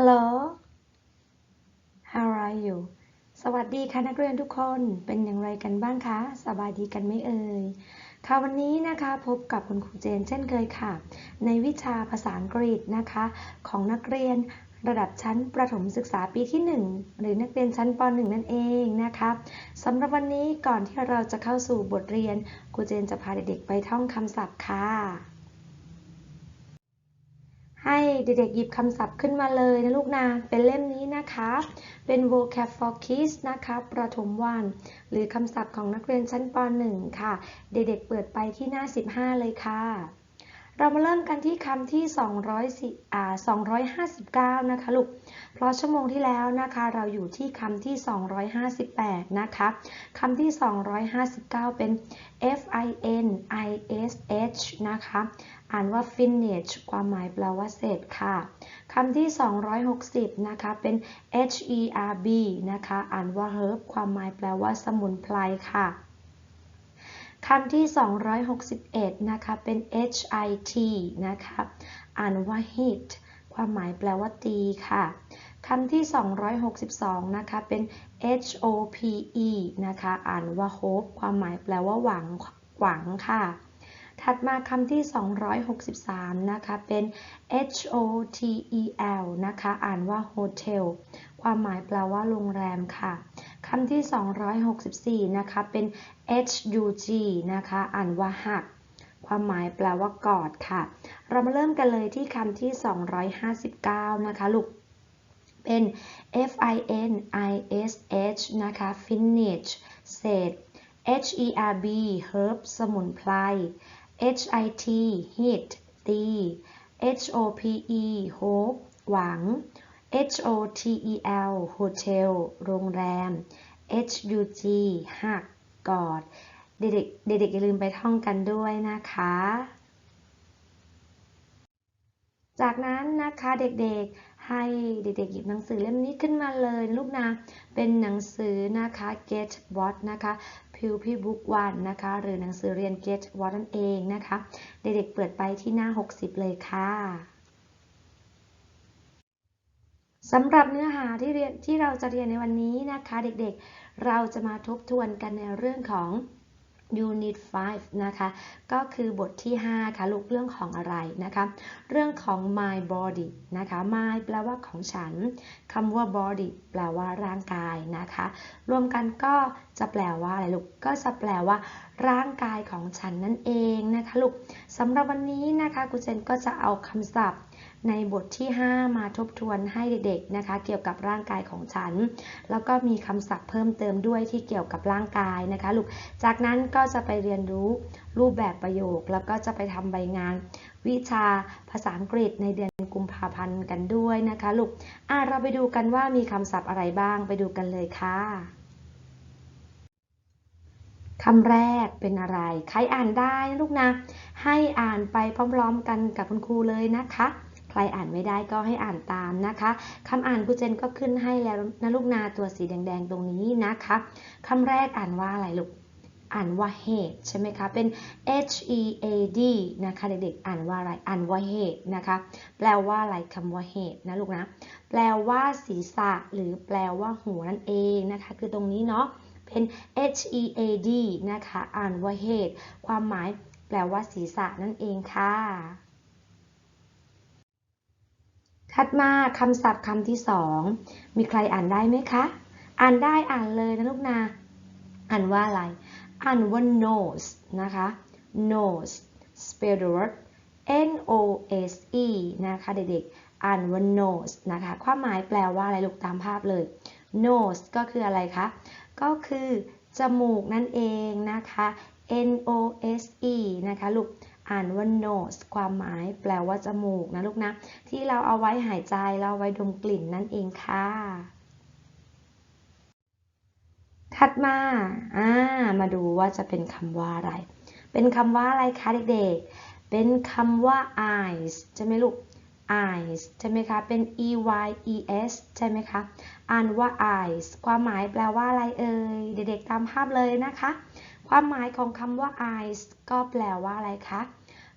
Hello How are you สวัสดีค่ะนักเรียนทุกคน เป็นอย่างไรกันบ้างคะ สบายดีกันไหมเอ่ย ค่ะวันนี้นะคะพบกับคุณครูเจนเช่นเคยค่ะ ในวิชาภาษาอังกฤษนะคะ ของนักเรียนระดับชั้นประถมศึกษาปีที่ 1 หรือนักเรียนชั้นป .1 นั่นเองนะคะสำหรับวันนี้ก่อนที่เราจะเข้าสู่บทเรียนครูเจนจะพาเด็กๆไปท่องคำศัพท์ค่ะ ให้เด็กๆหยิบคำศัพท์ขึ้นมาเลยนะลูกนะ เป็นเล่มนี้นะคะ เป็น vocab for kids นะคะ ประถมวัน หรือคำศัพท์ของนักเรียนชั้นป .1 ค่ะ เด็กๆเปิดไปที่หน้า 15 เลยค่ะ เรามาเริ่มกันที่คำที่200อ่า259 นะคะลูก เพราะชั่วโมงที่แล้วนะคะ เราอยู่ที่คำที่ 258 นะคะ คำที่ 259 เป็น F I N I S H นะคะ อ่านว่า finish ความหมายแปลว่าเสร็จค่ะคำที่ 260 นะคะ เป็น H E R B นะคะ อ่านว่า herb ความหมายแปลว่าสมุนไพรค่ะคำที่ 261 นะคะ เป็น H I T นะคะ อ่านว่า hit ความหมายแปลว่าตีค่ะคำที่ 262 นะคะ เป็น H O P E นะคะ อ่านว่า hope ความหมายแปลว่าหวัง หวังค่ะ ถัดมาคำที่ 263 นะคะ เป็น H O T E L นะคะ อ่านว่า hotel ความหมายแปลว่าโรงแรมค่ะคำที่ 264 นะคะ เป็น H U G นะคะ อ่านว่าหัก ความหมายแปลว่ากอดค่ะ เรามาเริ่มกันเลยที่คำที่ 259 นะคะลูก เป็น F I N I S H นะคะ finish เศษ H E R B herb สมุนไพร H I T hit ตี H O P E hope หวัง H O T E L hotel โรงแรม H U G หักกอด เด็กๆ เด็กๆ อย่าลืมไปท่องกันด้วยนะคะ จากนั้นนะคะเด็กๆ ให้เด็กๆ หยิบหนังสือเล่มนี้ขึ้นมาเลยลูกนะ เป็นหนังสือนะคะ Get What นะคะ p u p i Book 1นนะคะหรือหนังสือเรียน Get w a t นั่นเองนะคะ เด็กๆเปิดไปที่หน้า 60 เลยค่ะสำหรับเนื้อหาที่เรียนที่เราจะเรียนในวันนี้นะคะ เด็กๆเราจะมาทบทวนกันในเรื่องของ Unit 5 นะคะ ก็คือบทที่ 5 ค่ะ ลูกเรื่องของอะไรนะคะ เรื่องของ my body นะคะ my แปลว่าของฉัน คำว่า body แปลว่าร่างกายนะคะ รวมกันก็ จะแปลว่าอะไรลูก ก็จะแปลว่า ร่างกายของฉันนั่นเองนะคะลูกสำหรับวันนี้นะคะครูเจนก็จะเอาคำศัพท์ในบทที่ 5 มาทบทวนให้เด็กๆนะคะ เกี่ยวกับร่างกายของฉัน แล้วก็มีคำศัพท์เพิ่มเติมด้วยที่เกี่ยวกับร่างกายนะคะลูก จากนั้นก็จะไปเรียนรู้รูปแบบประโยค แล้วก็จะไปทำใบงาน วิชาภาษาอังกฤษในเดือนกุมภาพันธ์กันด้วยนะคะลูกอะเราไปดูกันว่ามีคำศัพท์อะไรบ้างไปดูกันเลยค่ะ คำแรกเป็นอะไร ใครอ่านได้ลูกนะ ให้อ่านไปพร้อมๆกันกับคุณครูเลยนะคะ ใครอ่านไม่ได้ก็ให้อ่านตามนะคะ คำอ่านครูเจนก็ขึ้นให้แล้วนะลูกนาตัวสีแดงๆตรงนี้นะคะ คำแรกอ่านว่าอะไรลูก อ่านว่า head ใช่ไหมคะ เป็น h e a d นะคะเด็กๆ อ่านว่าอะไร อ่านว่า head นะคะ แปลว่าอะไรคำว่า head นะลูกนะ แปลว่าศีรษะ หรือแปลว่าหัวนั่นเองนะคะ คือตรงนี้เนาะ เป็น h e a d นะคะ อ่านว่า head ความหมายแปลว่าศีรษะนั่นเองค่ะถัดมาคำศัพท์คำที่สองมีใครอ่านได้ไหมคะ อ่านได้อ่านเลยนะลูกนา อ่านว่าอะไร อ่านว่า nose นะคะ nose spell the word n o s e นะคะเด็กๆ อ่านว่า nose นะคะ ความหมายแปลว่าอะไรลูกตามภาพเลย nose ก็คืออะไรคะ ก็คือจมูกนั่นเองนะคะ n o s e นะคะลูกอ่านว่า nose ความหมายแปลว่าจมูกนะลูกนะ ที่เราเอาไว้หายใจเราไว้ดมกลิ่นนั่นเองค่ะ ถัดมาอ่ามาดูว่าจะเป็นคำว่าอะไร เป็นคำว่าอะไรคะเด็กๆ เป็นคำว่า eyes ใช่ไหมลูก eyes ใช่ไหมคะ เป็น e y e s ใช่ไหมคะ อ่านว่า eyes ความหมายแปลว่าอะไรเอ่ย เด็กๆตามภาพเลยนะคะ ความหมายของคำว่า eyes ก็แปลว่าอะไรคะ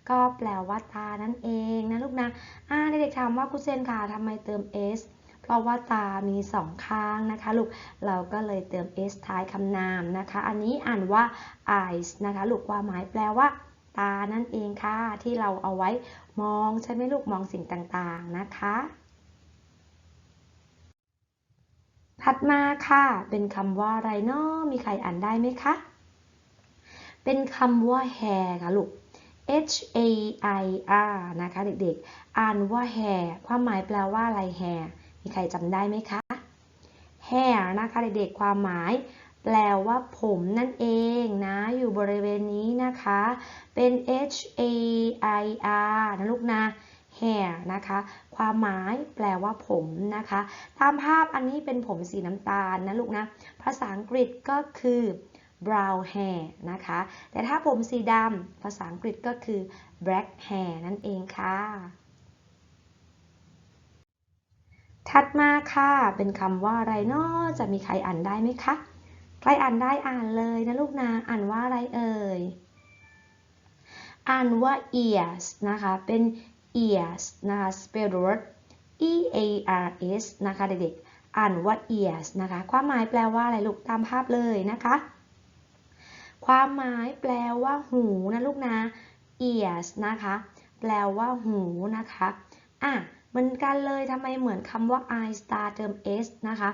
ก็แปลว่าตานั่นเองนะลูกนะ อ่าเด็กๆถามว่าครูเซนค่ะทำไมเติม s เพราะว่าตามีสองข้างนะคะลูก เราก็เลยเติม s ท้ายคำนามนะคะ อันนี้อ่านว่า eyes นะคะลูกความหมายแปลว่า ตานั่นเองค่ะ ที่เราเอาไว้มองใช่ไหมลูกมองสิ่งต่างๆนะคะ ถัดมาค่ะ เป็นคำว่าอะไรเนาะมีใครอ่านได้ไหมคะ เป็นคำว่า hair ค่ะลูก H A I R นะคะ เด็กๆ อ่านว่า hair ความหมายแปลว่าอะไร hair มีใครจำได้ไหมคะ hair นะคะ เด็กๆ ความหมาย แปลว่าผมนั่นเองนะ อยู่บริเวณนี้นะคะ เป็น H A I R นะลูกนะ hair นะคะ ความหมายแปลว่าผมนะคะ ตามภาพอันนี้เป็นผมสีน้ำตาลนะลูกนะ ภาษาอังกฤษก็คือ brown hair นะคะ แต่ถ้าผมสีดำภาษาอังกฤษก็คือ black hair นั่นเองค่ะ ถัดมาค่ะ เป็นคำว่าอะไรเนาะจะมีใครอ่านได้ไหมคะ ใครอ่านได้อ่านเลยนะลูกนะ อ่านว่าอะไรเอ่ย อ่านว่า ears นะคะ เป็น ears นะคะ spell the word e a r s นะคะเด็กๆ อ่านว่า ears นะคะ ความหมายแปลว่าอะไรลูก ตามภาพเลยนะคะ ความหมายแปลว่าหูนะลูกนะ ears นะคะ แปลว่าหูนะคะ อะ เหมือนกันเลยทำไมเหมือนคำว่า I star เติม s นะคะ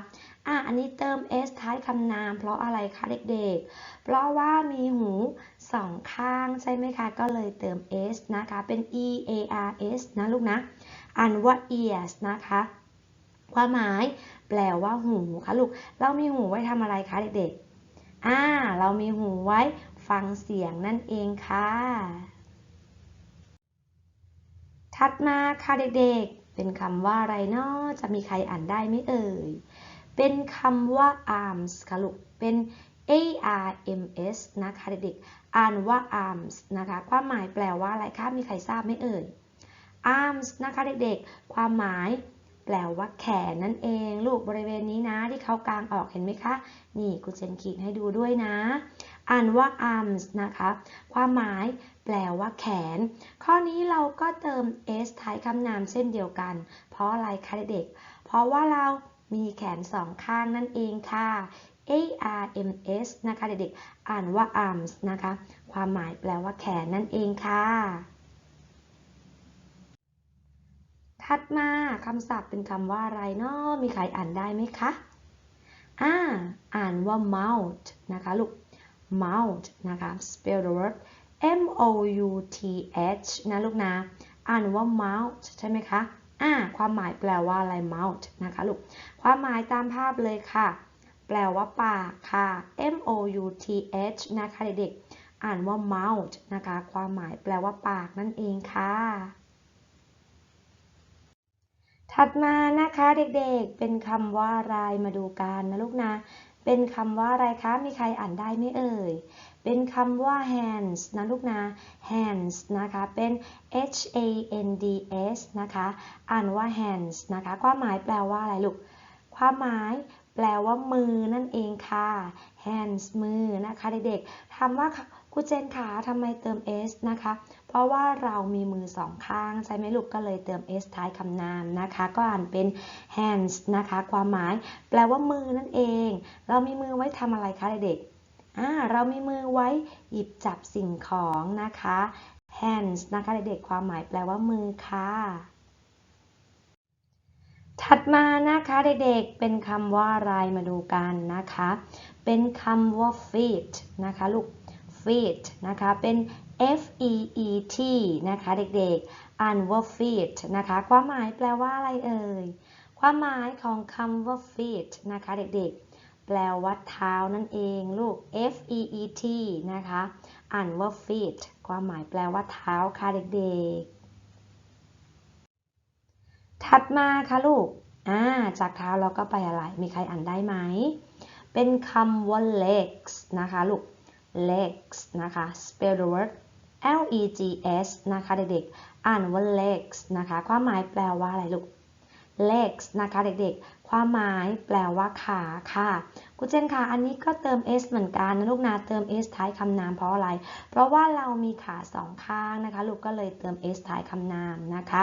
อะอันนี้เติม s ท้ายคำนาม เพราะอะไรคะเด็กๆ เพราะว่ามีหูสองข้างใช่ไหมคะ ก็เลยเติม s นะคะ เป็น e a r s นะลูกนะ อ่านว่า ears นะคะความหมายแปลว่าหูค่ะลูก เรามีหูไว้ทำอะไรคะเด็กๆ อ่า เรามีหูไว้ฟังเสียงนั่นเองค่ะ ถัดมาค่ะเด็กๆ เป็นคำว่าอะไรเนาะจะมีใครอ่านได้ไหมเอ่ย เป็นคำว่า arms ค่ะลูก เป็น a r m s นะคะเด็กๆ อ่านว่า arms นะคะ ความหมายแปลว่าอะไรคะ มีใครทราบไหมเอ่ย arms นะคะเด็กๆ ความหมายแปลว่าแขนนั่นเอง ลูกบริเวณนี้นะที่เขากางออกเห็นไหมคะ นี่กูเจนขีดให้ดูด้วยนะ อ่านว่า arms นะคะ ความหมายแปลว่าแขน ข้อนี้เราก็เติม s ท้ายคำนามเช่นเดียวกัน เพราะอะไรคะเด็กๆเพราะว่าเรามีแขนสองข้างนั่นเองค่ะ a r m s นะคะเด็กๆ อ่านว่า arms นะคะ ความหมายแปลว่าแขนนั่นเองค่ะ ถัดมาคำศัพท์เป็นคำว่าอะไรเนาะมีใครอ่านได้ไหมคะ อ่า อ่านว่า mouth นะคะลูก mouth นะคะ spell the word m o u t h นะลูกนะอ่านว่า mouth ใช่ไหมคะอ่าความหมายแปลว่าอะไร mouth นะคะลูก ความหมายตามภาพเลยค่ะ แปลว่าปากค่ะ m o u t h นะคะเด็กๆ อ่านว่า mouth นะคะ ความหมายแปลว่าปากนั่นเองค่ะ ถัดมานะคะเด็กๆ เป็นคำว่าอะไรมาดูกันนะลูกนะ เป็นคำว่าอะไรคะมีใครอ่านได้ไหมเอ่ย เป็นคำว่า hands นะลูกนะ hands นะคะ เป็น h a n d s นะคะ อ่านว่า hands นะคะ ความหมายแปลว่าอะไรลูก ความหมายแปลว่ามือนั่นเองค่ะ hands มือนะคะเด็กๆถามว่า ครูเจนขาทำไมเติม s นะคะ เพราะว่าเรามีมือสองข้างใช่ไหมลูกก็เลยเติม s ท้ายคำนามนะคะ ก็อ่านเป็น hands นะคะ ความหมายแปลว่ามือนั่นเอง เรามีมือไว้ทำอะไรคะเด็กๆอ่าเรามีมือไว้หยิบจับสิ่งของนะคะ hands นะคะเด็กๆความหมายแปลว่ามือค่ะถัดมานะคะเด็กๆเป็นคำว่าอะไรมาดูกันนะคะ เป็นคำว่า feet นะคะ ลูก feet นะคะ เป็น f e e t นะคะ เด็กๆ อ่านว่า feet นะคะ ความหมายแปลว่าอะไรเอ่ย ความหมายของคำว่า feet นะคะ เด็กๆ แปลว่าเท้านั่นเองลูก f e e t นะคะ อ่านว่า feet ความหมายแปลว่าเท้าค่ะเด็กๆ ถัดมาค่ะลูก อ่า จากเท้าเราก็ไปอะไร มีใครอ่านได้ไหม เป็นคำว่า legs นะคะลูก legs นะคะ spell the word L E G S นะคะเด็กๆ อ่านว่า legs นะคะ ความหมายแปลว่าอะไรลูก legs นะคะเด็กๆ ความหมายแปลว่าขาค่ะกูเจนค่ะ อันนี้ก็เติม s เหมือนกันนะลูกนาเติม s ท้ายคำนามเพราะอะไร เพราะว่าเรามีขาสองข้างนะคะ ลูกก็เลยเติม s ท้ายคำนามนะคะ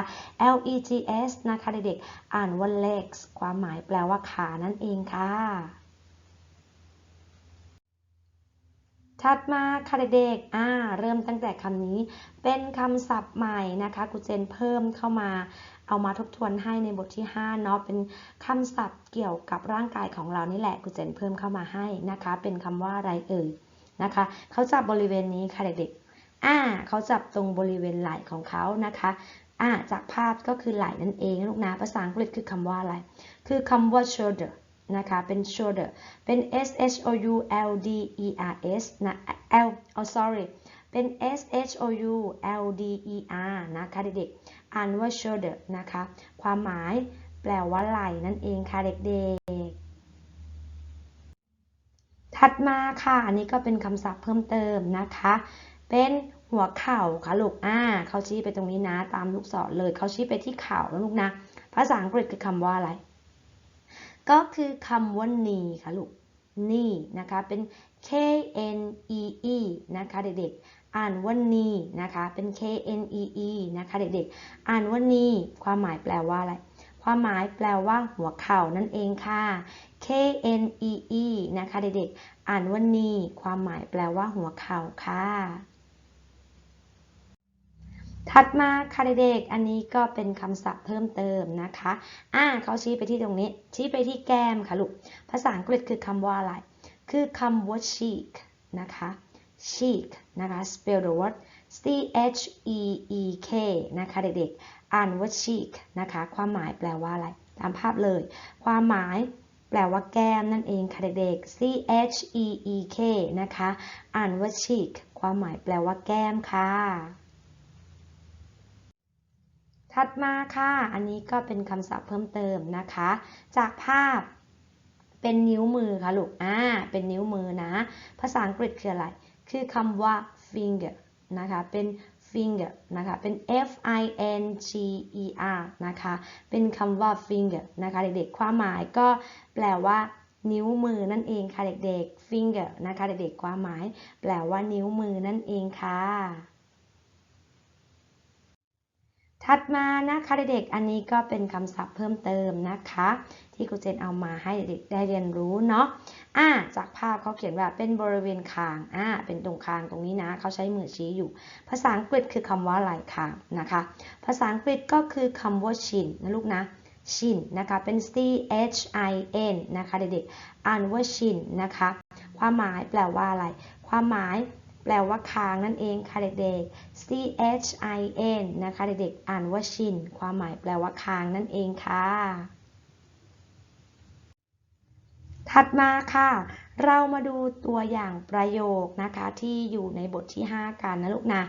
l e g s นะคะเด็กๆ อ่านว่า legs ความหมายแปลว่าขานั่นเองค่ะ ถัดมาค่ะเด็กๆอ่าเริ่มตั้งแต่คำนี้ เป็นคำศัพท์ใหม่นะคะกูเจนเพิ่มเข้ามา เอามาทบทวนให้ในบทที่5เนาะ เป็นคำศัพท์เกี่ยวกับร่างกายของเรานี่แหละกูเจนเพิ่มเข้ามาให้นะคะ เป็นคำว่าอะไรเอ่ยนะคะ เขาจับบริเวณนี้ค่ะเด็กๆอ่าเขาจับตรงบริเวณไหล่ของเขานะคะอ่าจากภาพก็คือไหล่นั่นเองลูกนะ ภาษาอังกฤษคือคำว่าอะไร คือคำว่า shoulder นะคะเป็น shoulder เป็น s h o u l d e r s นะ l oh sorry เป็น s h o u l d e r นะคะเด็กๆอ่านว่า shoulder นะคะ ความหมายแปลว่าไหล่นั่นเองค่ะเด็กๆ ถัดมาค่ะ อันนี้ก็เป็นคำศัพท์เพิ่มเติมนะคะ เป็นหัวเข่าค่ะลูกอ่าเขาชี้ไปตรงนี้นะ ตามลูกศรเลยเขาชี้ไปที่เข่าแล้วลูกนะ ภาษาอังกฤษคือคำว่าอะไร ก็คือคำว่า knee ค่ะลูก knee นะคะเป็น k n e e นะคะเด็กๆ อ่านว่า knee นะคะเป็น k n e e นะคะเด็กๆ อ่านว่า knee ความหมายแปลว่าอะไร ความหมายแปลว่าหัวเข่านั่นเองค่ะ k n e e นะคะเด็กๆ อ่านว่า knee ความหมายแปลว่าหัวเข่าค่ะ ถัดมาค่ะเด็กๆอันนี้ก็เป็นคำศัพท์เพิ่มเติมนะคะ อ่าเขาชี้ไปที่ตรงนี้ ชี้ไปที่แก้มค่ะลูก ภาษาอังกฤษคือคำว่าอะไร คือคำว่า cheek นะคะ cheek นะคะ spell the word c h e e k นะคะเด็กๆ อ่านว่า cheek นะคะ ความหมายแปลว่าอะไร ตามภาพเลย ความหมายแปลว่าแก้มนั่นเองค่ะเด็กๆ c h e e k นะคะ อ่านว่า cheek ความหมายแปลว่าแก้มค่ะ ถัดมาค่ะ อันนี้ก็เป็นคำศัพท์เพิ่มเติมนะคะ จากภาพเป็นนิ้วมือค่ะลูก อ่า เป็นนิ้วมือนะ ภาษาอังกฤษคืออะไร คือคำว่า finger นะคะ เป็น finger นะคะ เป็น f i n g e r นะคะ เป็นคำว่า finger นะคะ เด็กๆ ความหมายก็แปลว่านิ้วมือนั่นเองค่ะเด็กๆ finger นะคะ เด็กๆ ความหมาย แปลว่านิ้วมือนั่นเองค่ะ ถัดมานะคะเด็กๆอันนี้ก็เป็นคำศัพท์เพิ่มเติมนะคะ ที่ครูเจนเอามาให้เด็กได้เรียนรู้เนาะอ่าจากภาพเขาเขียนว่าเป็นบริเวณคางอ่าเป็นตรงคางตรงนี้นะเขาใช้มือชี้อยู่ ภาษาอังกฤษคือคำว่าไหล่คางนะคะ ภาษาอังกฤษก็คือคำว่าชินนะลูกนะชินนะคะเป็น c h i n นะคะเด็กๆอ่านว่าชินนะคะ ความหมายแปลว่าอะไร ความหมาย แปลว่าคางนั่นเองค่ะเด็กๆ c h i n นะคะเด็กๆ อ่านว่าชิน ความหมายแปลว่าคางนั่นเองค่ะ ถัดมาค่ะ เรามาดูตัวอย่างประโยคนะคะที่อยู่ในบทที่ 5 กันนะลูกนะ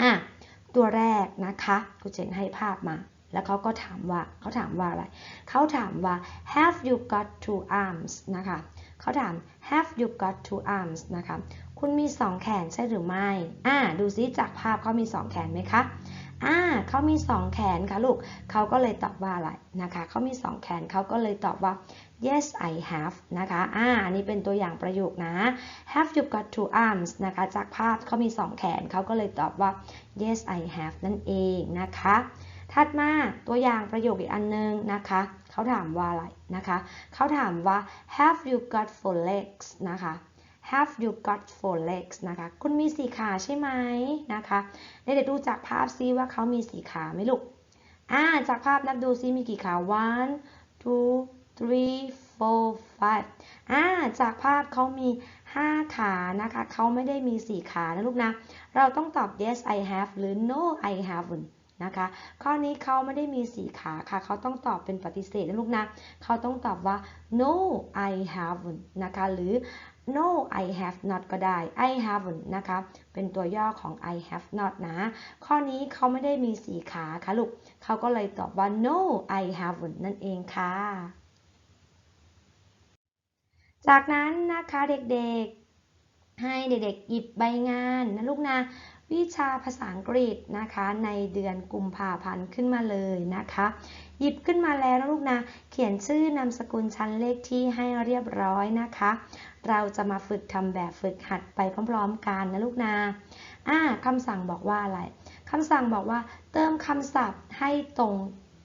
อะ ตัวแรกนะคะครูเจนให้ภาพมาแล้วเขาก็ถามว่าเขาถามว่าอะไร เขาถามว่า have you got two arms นะคะ เขาถาม have you got two arms นะคะ คุณมีสองแขนใช่หรือไม่อ่าดูซิจากภาพเขามีสองแขนไหมคะอ่าเขามีสองแขนค่ะลูกเขาก็เลยตอบว่าอะไรนะคะเขามีสองแขนเขาก็เลยตอบว่า yes I have นะคะอ่าอันนี้เป็นตัวอย่างประโยคนะ have you got two arms นะคะจากภาพเขามีสองแขนเขาก็เลยตอบว่า yes I have นั่นเองนะคะถัดมาตัวอย่างประโยคอีกอันนึงนะคะเขาถามว่าอะไรนะคะเขาถามว่า have you got four legs นะคะ have you got four legs นะคะ คุณมีสี่ขาใช่ไหมนะคะ เด็กๆดูจากภาพซิว่าเขามีสี่ขาไหมลูก อ่า จากภาพนับดูซิมีกี่ขา one two three four five อ่า จากภาพเขามี 5 ขานะคะ เขาไม่ได้มี 4 ขานะลูกนะ เราต้องตอบ yes I have หรือ no I haven't นะคะ ข้อนี้เขาไม่ได้มี 4 ขาค่ะ เขาต้องตอบเป็นปฏิเสธนะลูกนะ เขาต้องตอบว่า no I haven't นะคะ หรือ no I have not ก็ได้ I haven't นะคะ เป็นตัวย่อของ I have not นะ ข้อนี้เขาไม่ได้มี4ขาค่ะลูก เขาก็เลยตอบว่า no I haven't นั่นเองค่ะ จากนั้นนะคะเด็กๆ ให้เด็กๆ หยิบใบงานนะลูกนะ วิชาภาษาอังกฤษนะคะ ในเดือนกุมภาพันธ์ขึ้นมาเลยนะคะหยิบขึ้นมาแล้วนะลูกนะ เขียนชื่อนามสกุลชั้นเลขที่ให้เรียบร้อยนะคะ เราจะมาฝึกทำแบบฝึกหัดไปพร้อมๆกันนะลูกนะอ่าคำสั่งบอกว่าอะไรคำสั่งบอกว่าเติมคำศัพท์ให้ตรง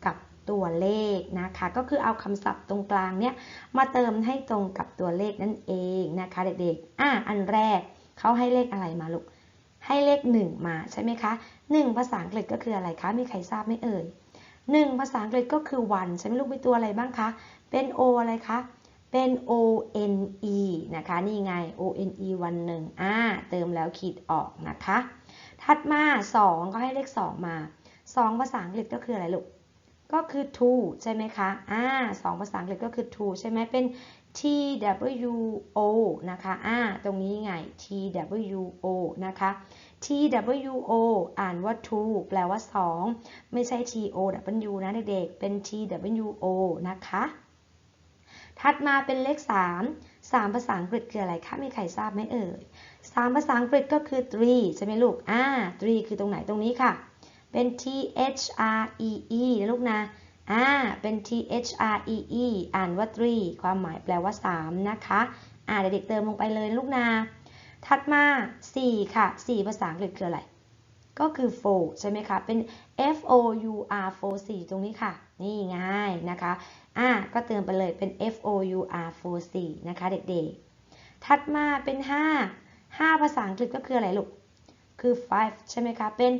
กับตัวเลขนะคะ ก็คือเอาคำศัพท์ตรงกลางเนี่ยมาเติมให้ตรงกับตัวเลขนั่นเองนะคะเด็กๆ อ่าอันแรกเขาให้เลขอะไรมาลูก ให้เลข 1 มาใช่ไหมคะ 1 ภาษาอังกฤษก็คืออะไรคะ มีใครทราบไหมเอ่ย 1 ภาษาอังกฤษก็คือวันใช่ไหมลูกมีตัวอะไรบ้างคะ เป็น O อะไรคะ เป็น O N E นะคะ นี่ไง O N E วันหนึ่งอ่าเติมแล้วขีดออกนะคะ ถัดมา 2 ก็ให้เลข 2 มา 2 ภาษาอังกฤษก็คืออะไรลูก ก็คือ to ใช่ไหมคะอ่าสองภาษาอังกฤษก็คือ to ใช่ไหมเป็น T W O นะคะอ่าตรงนี้ไง T W O นะคะ T W O อ่านว่า to แปลว่า 2 ไม่ใช่ T O W นะเด็กๆ เป็น T W O นะคะ ถัดมาเป็นเลข 3 3 ภาษาอังกฤษคืออะไรคะ มีใครทราบไหมเอ่ย 3 ภาษาอังกฤษก็คือ three ใช่ไหมลูก อ่า three คือตรงไหนตรงนี้ค่ะ เป็น T H R E E นะลูกนะ อ่า เป็น T H R E E อ่านว่า three ความหมายแปลว่า 3 นะคะ อ่าเด็กๆเติมลงไปเลยลูกนาถัดมา 4 ค่ะ 4 ภาษาอังกฤษคืออะไร ก็คือ four ใช่ไหมคะ เป็น F O U R four 4 ตรงนี้ค่ะ นี่ง่ายนะคะ อ่าก็เติมไปเลยเป็น F O U R four 4นะคะเด็กๆ ถัดมาเป็น 5 5 ภาษาอังกฤษก็คืออะไรลูก คือ five ใช่ไหมคะ เป็น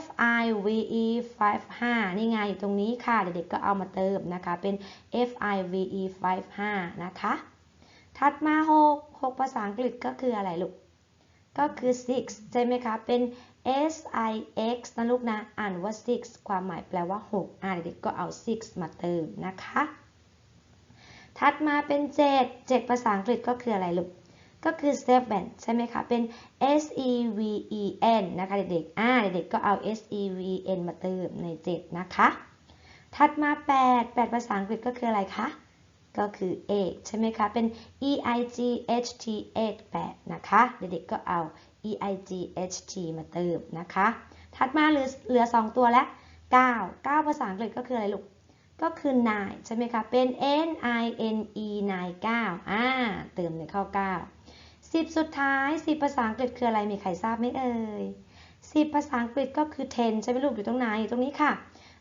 F I V E five 5นี่ไงอยู่ตรงนี้ค่ะ เด็กๆ ก็เอามาเติมนะคะ เป็น F I V E five 5นะคะ ถัดมา 6 6 ภาษาอังกฤษก็คืออะไรลูก ก็คือ six ใช่ไหมคะ เป็น S I X นะลูกนะ อ่านว่า six ความหมายแปลว่า 6 อ่าเด็กๆก็เอา six มาเติมนะคะ ถัดมาเป็น 7 7 ภาษาอังกฤษก็คืออะไรลูก ก็คือ seven ใช่ไหมคะ เป็น S E V E N นะคะเด็กๆ อ่าเด็กๆก็เอา S E V E N มาเติมใน 7 นะคะ ถัดมา 8 8 ภาษาอังกฤษก็คืออะไรคะ ก็คือ egg ใช่ไหมคะ เป็น E I G H T 8 8นะคะ เด็กๆก็เอา E I G H T มาเติมนะคะ ถัดมาเหลือเหลือ 2 ตัวแล้ว9 9 ภาษาอังกฤษก็คืออะไรลูก ก็คือ nine ใช่ไหมคะ เป็น N I N E nine 9อ่า เติมในข้อ 9 10 สุดท้าย 10 ภาษาอังกฤษคืออะไร มีใครทราบไหมเอ่ย 10 ภาษาอังกฤษก็คือ ten ใช่ไหมลูก อยู่ตรงไหน อยู่ตรงนี้ค่ะ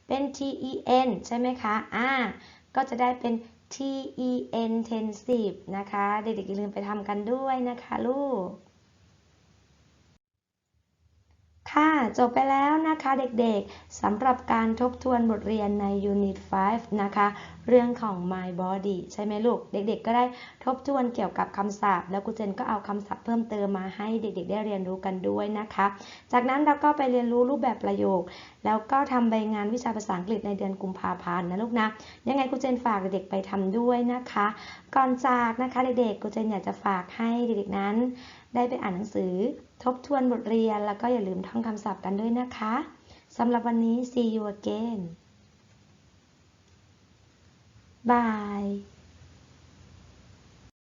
เป็น T E N ใช่ไหมคะ อ่า ก็จะได้เป็น T E N tensive นะคะ เด็กๆอย่าลืมไปทำกันด้วยนะคะลูก ค่ะ จบไปแล้วนะคะเด็กๆสำหรับการทบทวนบทเรียนใน Unit 5 นะคะ เรื่องของ My Body ใช่ไหมลูก เด็กๆ ก็ได้ทบทวนเกี่ยวกับคำศัพท์ แล้วครูเจนก็เอาคำศัพท์เพิ่มเติมมาให้เด็กๆ ได้เรียนรู้กันด้วยนะคะ จากนั้นเราก็ไปเรียนรู้รูปแบบประโยค แล้วก็ทำใบงานวิชาภาษาอังกฤษในเดือนกุมภาพันธ์นะลูกนะ ยังไงครูเจนฝากเด็กๆ ไปทำด้วยนะคะ ก่อนจากนะคะเด็กๆ ครูเจนอยากจะฝากให้เด็กๆ นั้น ได้ไปอ่านหนังสือ ทบทวนบทเรียน แล้วก็อย่าลืมท่องคำศัพท์กันด้วยนะคะสำหรับวันนี้ see you again bye